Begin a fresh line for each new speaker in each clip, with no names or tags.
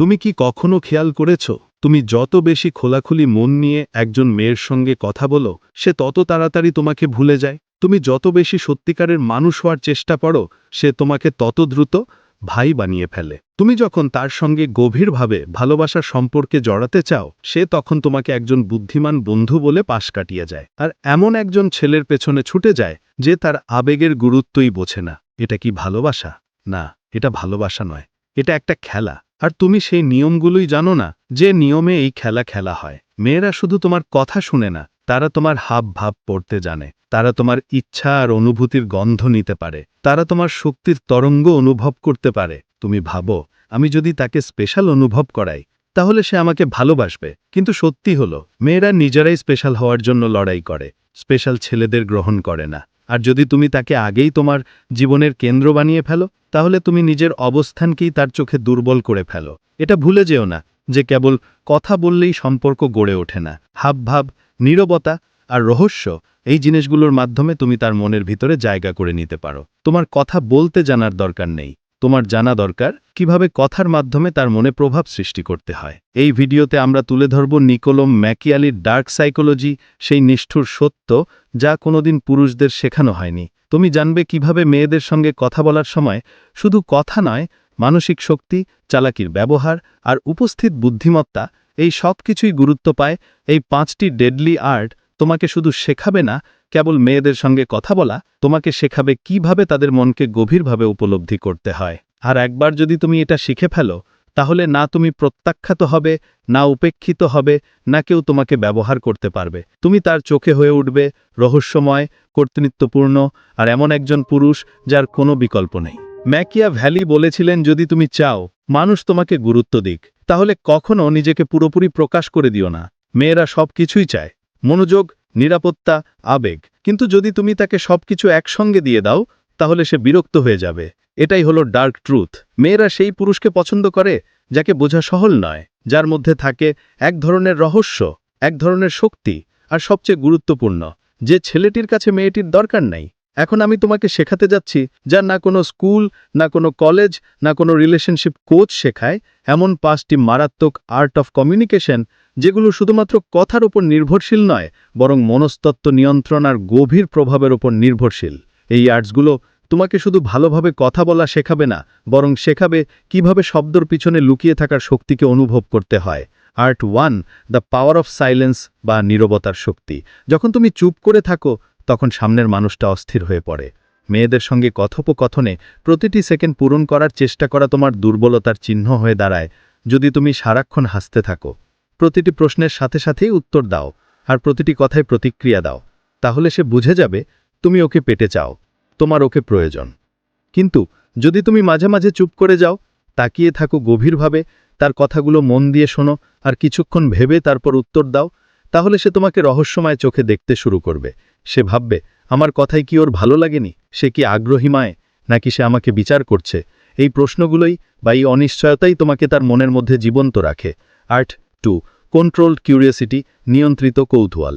তুমি কি কখনো খেয়াল করেছ? তুমি যত বেশি খোলাখুলি মন নিয়ে একজন মেয়ের সঙ্গে কথা বলো, সে তত তাড়াতাড়ি তোমাকে ভুলে যায়। তুমি যত বেশি সত্যিকারের মানুষ হওয়ার চেষ্টা করো সে তোমাকে তত দ্রুত ভাই বানিয়ে ফেলে। তুমি যখন তার সঙ্গে গভীরভাবে ভালোবাসার সম্পর্কে জড়াতে চাও, সে তখন তোমাকে একজন বুদ্ধিমান বন্ধু বলে পাশ কাটিয়ে যায়। আর এমন একজন ছেলের পেছনে ছুটে যায়, যে তার আবেগের গুরুত্বই বোঝে না। এটা কি ভালোবাসা? না, এটা ভালোবাসা নয়। এটা একটা খেলা। আর তুমি সেই নিয়মগুলোই জানো না, যে নিয়মে এই খেলা খেলা হয়। মেয়েরা শুধু তোমার কথা শুনে না, তারা তোমার হাব ভাব পড়তে জানে, তারা তোমার ইচ্ছা আর অনুভূতির গন্ধ নিতে পারে, তারা তোমার শক্তির তরঙ্গ অনুভব করতে পারে। তুমি ভাবো, আমি যদি তাকে স্পেশাল অনুভব করাই, তাহলে সে আমাকে ভালোবাসবে। কিন্তু সত্যি হলো, মেয়েরা নিজেরাই স্পেশাল হওয়ার জন্য লড়াই করে, স্পেশাল ছেলেদের গ্রহণ করে না। আর যদি তুমি তাকে আগেই তোমার জীবনের কেন্দ্র বানিয়ে ফেলো তাহলে তুমি নিজের অবস্থানকেই তার চোখে দুর্বল করে ফেলো। এটা ভুলে যেও না যে কেবল কথা বললেই সম্পর্ক গড়ে ওঠে না। হাবভাব নীরবতা আর রহস্য এই জিনিসগুলোর মাধ্যমে তুমি তার মনের ভিতরে জায়গা করে নিতে পারো। তোমার কথা বলতে জানার দরকার নেই। তোমার জানা দরকার, কীভাবে কথার মাধ্যমে তার মনে প্রভাব সৃষ্টি করতে হয়। এই ভিডিওতে আমরা তুলে ধরব নিকোলম ম্যাকিয়ালির ডার্ক সাইকোলজি, সেই নিষ্ঠুর সত্য, যা কোনোদিন পুরুষদের শেখানো হয়নি। তুমি জানবে কীভাবে মেয়েদের সঙ্গে কথা বলার সময় শুধু কথা নয়, মানসিক শক্তি, চালাকির ব্যবহার আর উপস্থিত বুদ্ধিমত্তা, এই সব কিছুই গুরুত্ব পায়। এই পাঁচটি ডেডলি আর্ট তোমাকে শুধু শেখাবে না কেবল মেয়েদের সঙ্গে কথা বলা, তোমাকে শেখাবে কীভাবে তাদের মনকে গভীরভাবে উপলব্ধি করতে হয়। আর একবার যদি তুমি এটা শিখে ফেলো, তাহলে না তুমি প্রত্যাখ্যাত হবে, না উপেক্ষিত হবে, না কেউ তোমাকে ব্যবহার করতে পারবে। তুমি তার চোখে হয়ে উঠবে, রহস্যময়, কর্তৃত্বপূর্ণ, আর এমন একজন পুরুষ যার কোনো বিকল্প নেই। ম্যাকিয়া ভ্যালি বলেছিলেন, যদি তুমি চাও মানুষ তোমাকে গুরুত্ব দিক, তাহলে কখনও নিজেকে পুরোপুরি প্রকাশ করে দিও না। মেয়েরা সব কিছুই চায়। মনোযোগ নিরাপত্তা, আবেগ। কিন্তু যদি তুমি তাকে সবকিছু একসঙ্গে দিয়ে দাও, তাহলে সে বিরক্ত হয়ে যাবে। এটাই হলো ডার্ক ট্রুথ। মেয়েরা সেই পুরুষকে পছন্দ করে, যাকে বোঝা সহল নয়, যার মধ্যে থাকে এক ধরনের রহস্য, এক ধরনের শক্তি, আর সবচেয়ে গুরুত্বপূর্ণ, যে ছেলেটির কাছে মেয়েটির দরকার নাই। এখন আমি তোমাকে শেখাতে যাচ্ছি যা না কোনো স্কুল, না কোনো কলেজ, না কোনো রিলেশনশিপ কোচ শেখায় এমন পাঁচটি মারাত্মক আর্ট অফ কমিউনিকেশন যেগুলো শুধুমাত্র কথার উপর নির্ভরশীল নয়, বরং মনস্তত্ত্ব নিয়ন্ত্রণ আর গভীর প্রভাবের উপর নির্ভরশীল। এই আর্টসগুলো তোমাকে শুধু ভালোভাবে কথা বলা শেখাবে না, বরং শেখাবে কীভাবে শব্দর পিছনে লুকিয়ে থাকার শক্তিকে অনুভব করতে হয়। Art one the power of silence বা নীরবতার শক্তি। যখন তুমি চুপ করে থাকো তখন সামনের মানুষটা অস্থির হয়ে পড়ে। মেয়েদের সঙ্গে কথোপকথনে প্রতিটি সেকেন্ড পূরণ করার চেষ্টা করা তোমার দুর্বলতার চিহ্ন হয়ে দাঁড়ায়, যদি তুমি সারাক্ষণ হাসতে থাকো। প্রতিটি প্রশ্নের সাথে সাথেই উত্তর দাও, আর প্রতিটি কথায় প্রতিক্রিয়া দাও। তাহলে সে বুঝে যাবে, তুমি ওকে পেটে চাও, তোমার ওকে প্রয়োজন। কিন্তু যদি তুমি মাঝে মাঝে চুপ করে যাও, তাকিয়ে থাকো গভীরভাবে, তার কথাগুলো মন দিয়ে শোনো, আর কিছুক্ষণ ভেবে তারপর উত্তর দাও তাহলে সে তোমাকে রহস্যময় চোখে দেখতে শুরু করবে। সে ভাববে, আমার কথাই কি ওর ভালো লাগেনি? সে কি আগ্রহীমায় নাকি সে আমাকে বিচার করছে? এই প্রশ্নগুলোই বা এই অনিশ্চয়তাই তোমাকে তার মনের মধ্যে জীবন্ত রাখে। আর্ট টু, কন্ট্রোলড কিউরিয়াসিটি, নিয়ন্ত্রিত কৌতূহল।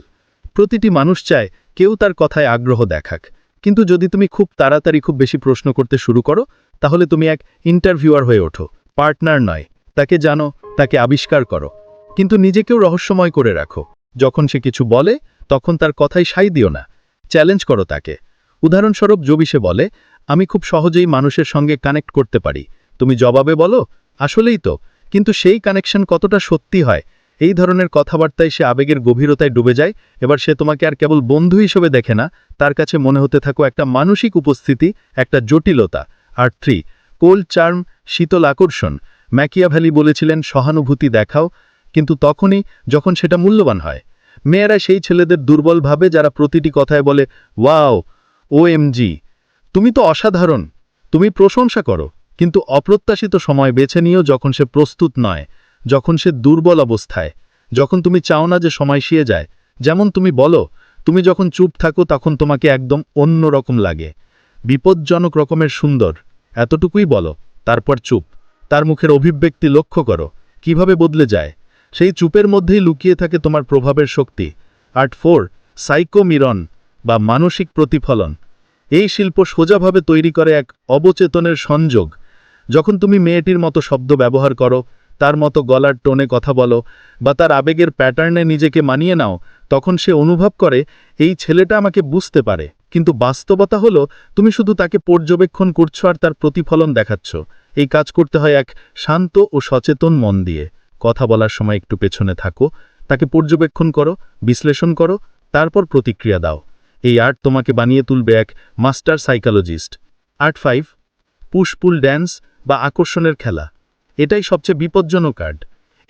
প্রতিটি মানুষ চায় কেউ তার কথায় আগ্রহ দেখাক। কিন্তু যদি তুমি খুব তাড়াতাড়ি খুব বেশি প্রশ্ন করতে শুরু করো, তাহলে তুমি এক ইন্টারভিউয়ার হয়ে ওঠো। পার্টনার নয়। তাকে জানো, তাকে আবিষ্কার করো। কিন্তু নিজেকেও রহস্যময় করে রাখো। যখন সে কিছু বলে, তখন তার কথাই সাই দিও না। চ্যালেঞ্জ করো তাকে। উদাহরণস্বরূপ জবিসে বলে, আমি খুব সহজেই মানুষের সঙ্গে কানেক্ট করতে পারি। তুমি জবাবে বলো? আসলেই তো। কিন্তু সেই কানেকশন কতটা সত্যি হয়? এই ধরনের কথাবার্তায় সে আবেগের গভীরতায় ডুবে যায়। এবার সে তোমাকে আর কেবল বন্ধু হিসেবে দেখে না। তার কাছে মনে হতে থাকো একটা মানসিক উপস্থিতি, একটা জটিলতা। আর থ্রি কোল চার্ম শীতল আকর্ষণ। ম্যাকিয়াভ্যালি বলেছিলেন, সহানুভূতি দেখাও। কিন্তু তখনই যখন সেটা মূল্যবান হয়, মেয়েরা সেই ছেলেদের দুর্বল ভাবে যারা প্রতিটি কথায় বলে, ওয়াও ও তুমি তো অসাধারণ, তুমি প্রশংসা করো। কিন্তু অপ্রত্যাশিত সময় বেছে নিও যখন সে প্রস্তুত নয়, যখন সে দুর্বল অবস্থায়, যখন তুমি চাও না যে সময় শিয়ে যায়, যেমন তুমি বলো, তুমি যখন চুপ থাকো তখন তোমাকে একদম অন্য রকম লাগে, বিপজ্জনক রকমের সুন্দর, এতটুকুই বলো, তারপর চুপ, তার মুখের অভিব্যক্তি লক্ষ্য করো, কীভাবে বদলে যায়? সেই চুপের মধ্যেই লুকিয়ে থাকে তোমার প্রভাবের শক্তি। আর্ট ফোর, সাইকোমিরন বা মানসিক প্রতিফলন। এই শিল্প সোজাভাবে তৈরি করে এক অবচেতনের সংযোগ। যখন তুমি মেয়েটির মতো শব্দ ব্যবহার করো, তার মতো গলার টোনে কথা বলো বা তার আবেগের প্যাটার্নে নিজেকে মানিয়ে নাও, তখন সে অনুভব করে, এই ছেলেটা আমাকে বুঝতে পারে। কিন্তু বাস্তবতা হলো, তুমি শুধু তাকে পর্যবেক্ষণ করছ আর তার প্রতিফলন দেখাচ্ছ। এই কাজ করতে হয় এক শান্ত ও সচেতন মন দিয়ে। কথা বলার সময় একটু পেছনে থাকো, তাকে পর্যবেক্ষণ করো, বিশ্লেষণ করো, তারপর প্রতিক্রিয়া দাও। এই আর্ট তোমাকে বানিয়ে তুলবে এক master psychologist. Art five push pull dance বা আকর্ষণের খেলা। এটাই সবচেয়ে বিপজ্জনক আর্ট।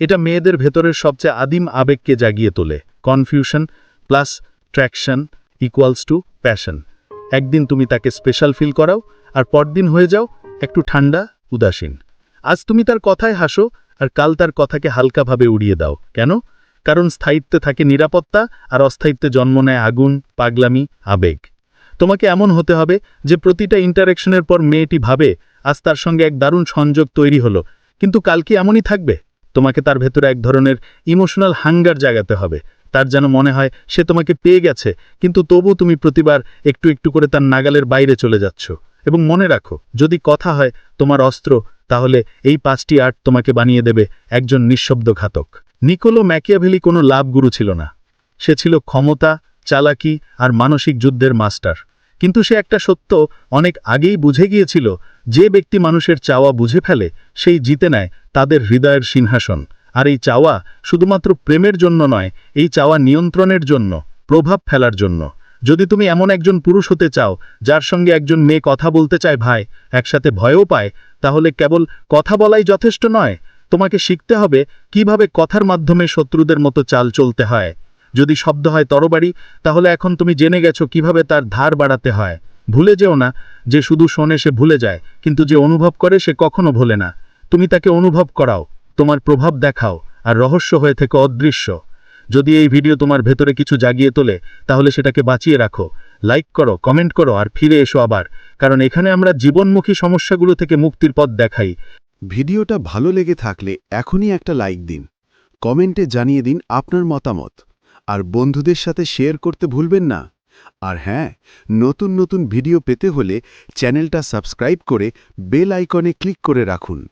এটা মেয়েদের ভেতরের সবচেয়ে আদিম আবেগকে জাগিয়ে তোলে। Confusion plus traction equals to passion একদিন তুমি তাকে স্পেশাল ফিল করাও, আর পরদিন হয়ে যাও একটু ঠান্ডা, উদাসীন। আজ তুমি তার কথায় হাসো আর কাল তার কথাকে হালকাভাবে উড়িয়ে দাও। কেন? কারণ স্থায়িত্বে থাকে নিরাপত্তা আর অস্থায়িত্বে জন্ম নেয় আগুন, পাগলামি, আবেগ। তোমাকে এমন হতে হবে যে প্রতিটা ইন্টারেকশনের পর মেয়েটি ভাবে, আজ তার সঙ্গে এক দারুণ সংযোগ তৈরি হলো। কিন্তু কাল কি এমনই থাকবে? তোমাকে তার ভেতরে এক ধরনের ইমোশনাল হাঙ্গার জাগাতে হবে। তার যেন মনে হয় সে তোমাকে পেয়ে গেছে, কিন্তু তবু তুমি প্রতিবার একটু একটু করে তার নাগালের বাইরে চলে যাচ্ছ। এবং মনে রাখো, যদি কথা হয় তোমার অস্ত্র, তাহলে এই পাঁচটি আর্ট তোমাকে বানিয়ে দেবে একজন নিঃশব্দ ঘাতক। নিকোলো ম্যাকিয়াভেলি কোনো লাভগুরু ছিল না। সে ছিল ক্ষমতা, চালাকি আর মানসিক যুদ্ধের মাস্টার। কিন্তু সে একটা সত্য অনেক আগেই বুঝে গিয়েছিল, যে ব্যক্তি মানুষের চাওয়া বুঝে ফেলে, সেই জিতে নেয় তাদের হৃদয়ের সিংহাসন। আর এই চাওয়া শুধুমাত্র প্রেমের জন্য নয়, এই চাওয়া নিয়ন্ত্রণের জন্য, প্রভাব ফেলার জন্য। যদি তুমি এমন একজন পুরুষ হতে চাও, যার সঙ্গে একজন মেয়ে কথা বলতে চায় ভাই, একসাথে ভয়ও পায়, তাহলে কেবল কথা বলাই যথেষ্ট নয়। তোমাকে শিখতে হবে কীভাবে কথার মাধ্যমে শত্রুদের মতো চাল চলতে হয়। যদি শব্দ হয় তরবারি, তাহলে এখন তুমি জেনে গেছো কীভাবে তার ধার বাড়াতে হয়। ভুলে যেও না যে শুধু শোনে সে ভুলে যায়, কিন্তু যে অনুভব করে সে কখনো ভোলে না। তুমি তাকে অনুভব করাও, তোমার প্রভাব দেখাও, আর রহস্য হয়ে থেকে অদৃশ্য। যদি এই ভিডিও তোমার ভেতরে কিছু জাগিয়ে তোলে, তাহলে সেটাকে বাঁচিয়ে রাখো। লাইক করো, কমেন্ট করো আর ফিরে এসো আবার। কারণ এখানে আমরা জীবনমুখী সমস্যাগুলো থেকে মুক্তির পথ দেখাই।
ভিডিওটা ভালো লেগে থাকলে এখনই একটা লাইক দিন। কমেন্টে জানিয়ে দিন আপনার মতামত। আর বন্ধুদের সাথে শেয়ার করতে ভুলবেন না। আর হ্যাঁ নতুন নতুন ভিডিও পেতে হলে চ্যানেলটা সাবস্ক্রাইব করে বেল আইকনে ক্লিক করে রাখুন।